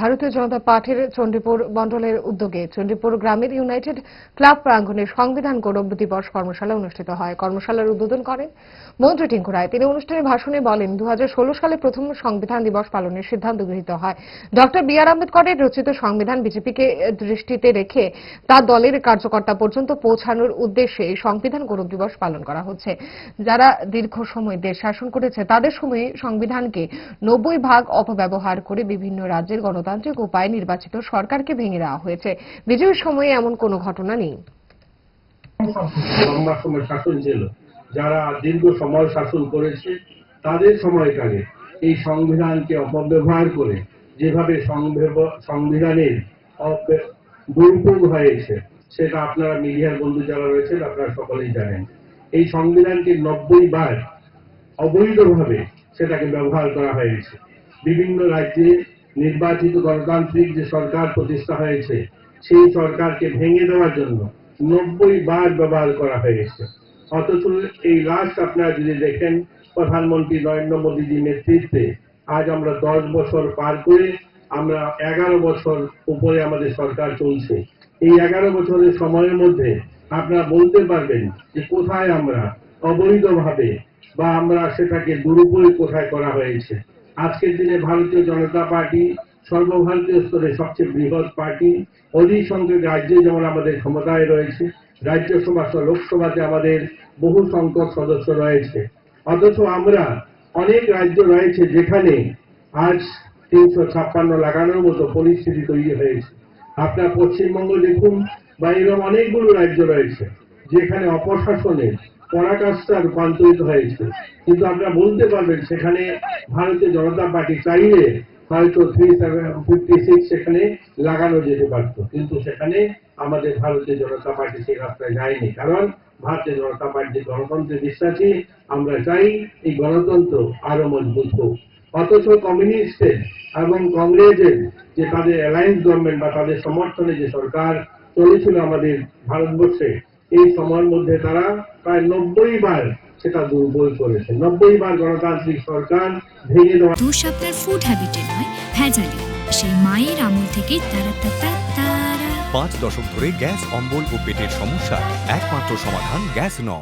ভারতীয় জনতা পার্টির চণ্ডীপুর মণ্ডলের উদ্যোগে চণ্ডীপুর গ্রামের ইউনাইটেড ক্লাব প্রাঙ্গণে সংবিধান গৌরব দিবস কর্মশালা অনুষ্ঠিত হয়। কর্মশালার উদ্বোধন করেন মন্ত্রী টিঙ্কু রায়। তিনি অনুষ্ঠানে ভাষণে বলেন দু হাজার ষোলো সালে প্রথম সংবিধান দিবস পালনের সিদ্ধান্ত গৃহীত হয়। ডক্টর বি আর আম্বেদকরের রচিত সংবিধান বিজেপিকে দৃষ্টিতে রেখে তার দলের কার্যকর্তা পর্যন্ত পৌঁছানোর উদ্দেশ্যে এই সংবিধান গৌরব দিবস পালন করা হচ্ছে। যারা দীর্ঘ সময় দেশ শাসন করেছে, তাদের সময়ে সংবিধানকে নব্বই ভাগ অপব্যবহার করে বিভিন্ন রাজ্যের গণতান্ত্রিক উপায়ে নির্বাচিত সরকারকে ভেঙে দেওয়া হয়েছে। বিজয়ের সময়ে এমন কোনো ঘটনা নেই। শাসন ছিল যারা দীর্ঘ সময় শাসন করেছে, তাদের সময়কালে এই সংবিধানকে অপব্যবহার করে যেভাবে সংবিধানের দুর্যোগ হয়েছে, সেটা আপনারা মিডিয়ার বন্ধু যারা রয়েছেন, আপনারা সকলেই জানেন। এই সংবিধানকে নব্বই বার অবৈধভাবে সেটাকে ব্যবহার করা হয়েছে। বিভিন্ন রাজ্যে নির্বাচিত গণতান্ত্রিক যে সরকার প্রতিষ্ঠা হয়েছে, সেই সরকারকে ভেঙে দেওয়ার জন্য নব্বই বার ব্যবহার করা হয়েছে। অথচ এই লাস্ট আপনারা যদি দেখেন, প্রধানমন্ত্রী নরেন্দ্র মোদীজির নেতৃত্বে আজ আমরা দশ বছর পার করে আমরা এগারো বছর উপরে আমাদের সরকার চলছে। এই এগারো বছরের সময়ের মধ্যে আপনারা বলতে পারবেন যে কোথায় আমরা অবৈধভাবে বা আমরা সেটাকে দুরুপয়োগ কোথায় করা হয়েছে। আজকের দিনে ভারতীয় জনতা পার্টি সর্বভারতীয় স্তরে সবচেয়ে বৃহৎ পার্টি। অধিক সংখ্যক রাজ্যে যেমন আমাদের ক্ষমতায় রয়েছে, রাজ্যসভা সহ লোকসভাতে আমাদের বহু সংখ্যক সদস্য রয়েছে। অথচ আমরা অনেক রাজ্য রয়েছে যেখানে আজ তিনশো ছাপ্পান্ন লাগানোর মতো পরিস্থিতি তৈরি হয়েছে। আপনার পশ্চিমবঙ্গ দেখুন বা এরকম অনেকগুলো রাজ্য রয়েছে, যেখানে অপশাসনের পরাকাষ্ঠা রূপান্তরিত হয়েছে। কিন্তু আপনারা বলতে পারবেন, সেখানে ভারতীয় জনতা পার্টি চাইলে হয়তো থ্রি ফিফটি সিক্স সেখানে লাগানো যেতে পারত। কিন্তু সেখানে আমাদের ভারতীয় জনতা পার্টি সেই রাস্তায় যায়নি। কারণ ভারতীয় জনতা পার্টি গণতন্ত্রে বিশ্বাসী, আমরা চাই এই গণতন্ত্র আরও মজবুত হোক। অথচ কমিউনিস্টের এবং কংগ্রেসের যে তাদের অ্যালায়েন্স গভর্নমেন্ট বা তাদের সমর্থনে যে সরকার চলেছিল আমাদের ভারতবর্ষে এই সময়ের মধ্যে তারা প্রায় নব্বই বার সেটা দুর্বল করেছে। নব্বই বার গণতান্ত্রিক সরকার ভেঙে দেওয়া দু সপ্তাহের ফুড হ্যাবিটে নয় ভেজালি। সেই মায়ের আমল থেকে তারা পাঁচ দশক ধরে গ্যাস অম্বল ও পেটের সমস্যা। একমাত্র সমাধান গ্যাস নয়।